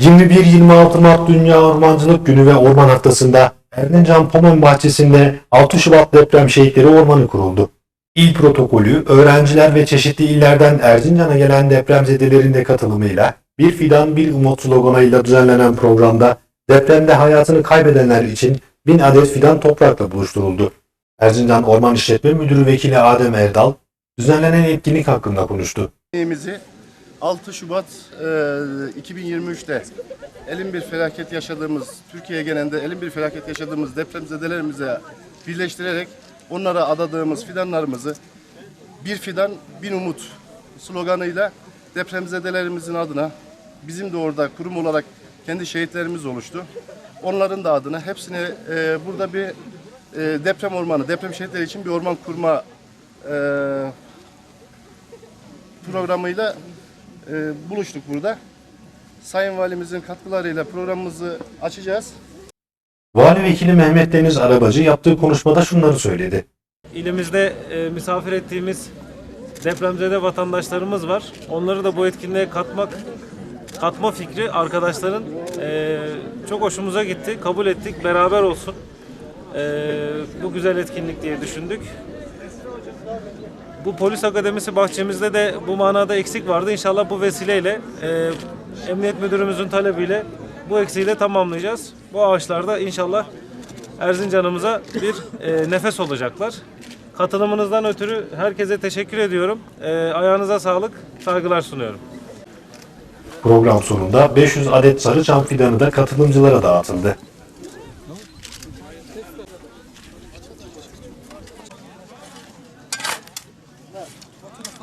21-26 Mart Dünya Ormancılık Günü ve Orman Haftası'nda Erzincan Pomen Bahçesi'nde 6 Şubat Deprem Şehitleri Ormanı kuruldu. İl protokolü, öğrenciler ve çeşitli illerden Erzincan'a gelen depremzedelerin de katılımıyla Bir Fidan Bir Umut sloganıyla düzenlenen programda depremde hayatını kaybedenler için 1000 adet fidan toprakla buluşturuldu. Erzincan Orman İşletme Müdürü Vekili Adem Erdal, düzenlenen etkinlik hakkında konuştu. Etkinliğimizi 6 Şubat e, 2023'te elin bir felaket yaşadığımız, Türkiye genelinde elin bir felaket yaşadığımız depremzedelerimize birleştirerek onlara adadığımız fidanlarımızı bir fidan bin umut sloganıyla depremzedelerimizin adına bizim de orada kurum olarak kendi şehitlerimiz oluştu. Onların da adına hepsine e, burada bir e, deprem ormanı, deprem şehitleri için bir orman kurma e, programıyla e, buluştuk burada. Sayın Valimizin katkılarıyla programımızı açacağız. Vali Vekili Mehmet Deniz Arabacı yaptığı konuşmada şunları söyledi. İlimizde e, misafir ettiğimiz depremzede vatandaşlarımız var. Onları da bu etkinliğe katmak katma fikri arkadaşların e, çok hoşumuza gitti. Kabul ettik. Beraber olsun. E, bu güzel etkinlik diye düşündük. Bu polis akademisi bahçemizde de bu manada eksik vardı. İnşallah bu vesileyle e, emniyet müdürümüzün talebiyle bu eksiği de tamamlayacağız. Bu ağaçlarda inşallah Erzincan'ımıza bir e, nefes olacaklar. Katılımınızdan ötürü herkese teşekkür ediyorum. E, ayağınıza sağlık, saygılar sunuyorum. Program sonunda 500 adet sarı çam fidanı da katılımcılara dağıtıldı.